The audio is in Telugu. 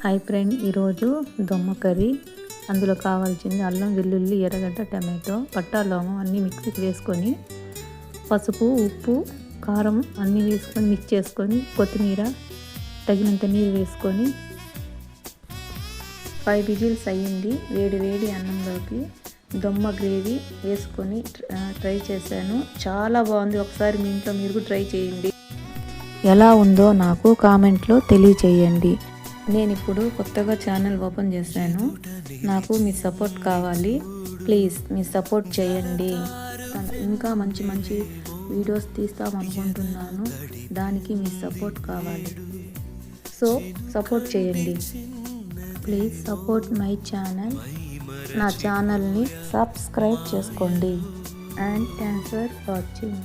హాయ్ ఫ్రెండ్ ఈరోజు దొమ్మ కర్రీ. అందులో కావాల్సింది అల్లం వెల్లుల్లి ఎర్రగడ్డ టమాటో పట్టా అన్నీ మిక్సీకి వేసుకొని పసుపు ఉప్పు కారం అన్నీ వేసుకొని మిక్స్ చేసుకొని కొత్తిమీర తగినంత నీరు వేసుకొని ఫైవ్ విజిల్స్ అయ్యింది. వేడి వేడి అన్నంలోకి దొమ్మ గ్రేవీ వేసుకొని ట్రై చేశాను. చాలా బాగుంది. ఒకసారి మీ ఇంట్లో మీరు ట్రై చేయండి. ఎలా ఉందో నాకు కామెంట్లో తెలియచేయండి. నేను ఇప్పుడు కొత్తగా ఛానల్ ఓపెన్ చేశాను. నాకు మీ సపోర్ట్ కావాలి. ప్లీజ్ మీ సపోర్ట్ చేయండి. ఇంకా మంచి మంచి వీడియోస్ తీస్తాం అనుకుంటున్నాను. దానికి మీ సపోర్ట్ కావాలి. సో సపోర్ట్ చేయండి. Please support my channel. నా ఛానల్ని సబ్స్క్రైబ్ చేసుకోండి. And thanks for watching.